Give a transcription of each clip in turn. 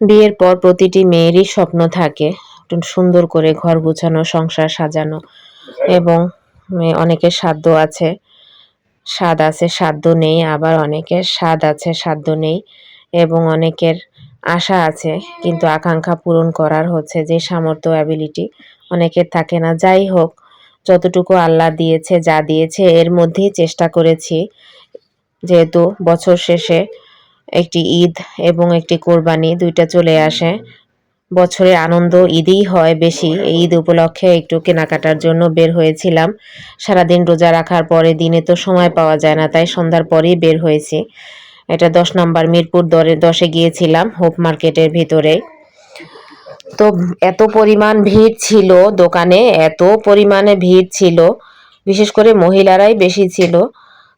বিয়ের পর প্রতিটি মেয়েরই স্বপ্ন থাকে। সুন্দর করে ঘর গুছানো, সংসার সাজানো এবং অনেকের সাধ্য আছে। স্বাদ আছে, সাধ্য নেই, আবার অনেকের স্বাদ আছে, সাধ্য নেই এবং অনেকের আশা আছে, কিন্তু আকাঙ্ক্ষা পূরণ করার হচ্ছে যে সামর্থ্য অ্যাবিলিটি অনেকের থাকে না। যাই হোক, যতটুকু আল্লাহ দিয়েছে, যা দিয়েছে, এর মধ্যেই চেষ্টা করেছি। যেহেতু বছর শেষে একটি ঈদ এবং একটি কোরবানি দুইটা চলে আসে। বছরের আনন্দ ঈদেই হয় বেশি। এই ঈদ উপলক্ষে একটু কেনাকাটার জন্য বের হয়েছিলাম। সারাদিন রোজা রাখার পরে দিনে তো সময় পাওয়া যায় না, তাই সন্ধ্যার পরেই বের হয়েছি। এটা দশ নম্বর মিরপুর দরে, দশে গিয়েছিলাম হোপ মার্কেটের ভিতরে। তো এত পরিমাণ ভিড় ছিল দোকানে, এত পরিমাণে ভিড় ছিল। বিশেষ করে মহিলারাই বেশি ছিল।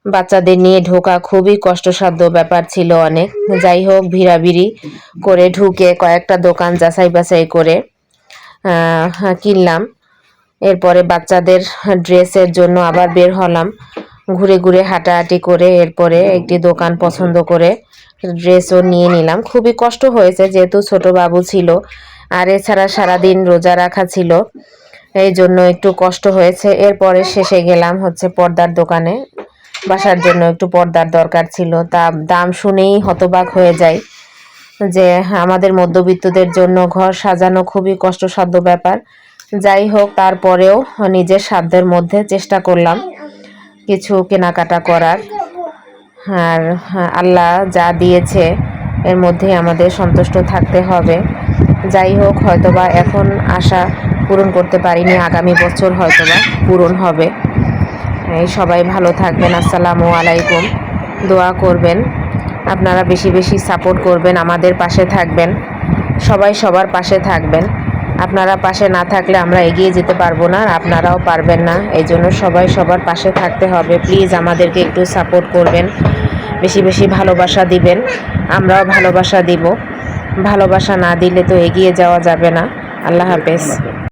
বাচ্চাদের নিয়ে ঢোকা খুবই কষ্টসাধ্য ব্যাপার ছিল অনেক। যাই হোক, ভিড়াভিড়ি করে ঢুকে কয়েকটা দোকান যাচাই বাছাই করে কিনলাম। এরপরে বাচ্চাদের ড্রেসের জন্য আবার বের হলাম। ঘুরে ঘুরে হাঁটাহাঁটি করে এরপরে একটি দোকান পছন্দ করে ড্রেসও নিয়ে নিলাম। খুবই কষ্ট হয়েছে, যেহেতু ছোট বাবু ছিল। আর এছাড়া সারাদিন রোজা রাখা ছিল। এই জন্য একটু কষ্ট হয়েছে। এরপরে শেষে গেলাম হচ্ছে পর্দার দোকানে। বাসার জন্য একটু পর্দার দরকার ছিল। তা দাম শুনেই হতবাক হয়ে যায় যে, আমাদের মধ্যবিত্তদের জন্য ঘর সাজানো খুবই কষ্টসাধ্য ব্যাপার। যাই হোক, তারপরেও নিজের সাধ্যের মধ্যে চেষ্টা করলাম কিছু কেনাকাটা করার। আর আল্লাহ যা দিয়েছে, এর মধ্যে আমাদের সন্তুষ্ট থাকতে হবে। যাই হোক, হয়তোবা এখন আশা পূরণ করতে পারিনি, আগামী বছর হয়তোবা পূরণ হবে। সবাই ভালো থাকবেন, আসসালামু আলাইকুম। দোয়া করবেন, আপনারা বেশি বেশি সাপোর্ট করবেন, আমাদের পাশে থাকবেন, সবাই সবার পাশে থাকবেন। আপনারা পাশে না থাকলে আমরা এগিয়ে যেতে পারব না আপনারাও পারবেন না। এই জন্য সবাই সবার পাশে থাকতে হবে। প্লিজ আমাদেরকে একটু সাপোর্ট করবেন, বেশি বেশি ভালোবাসা দিবেন, আমরাও ভালোবাসা দিব। ভালোবাসা না দিলে তো এগিয়ে যাওয়া যাবে না। আল্লাহ হাফেজ।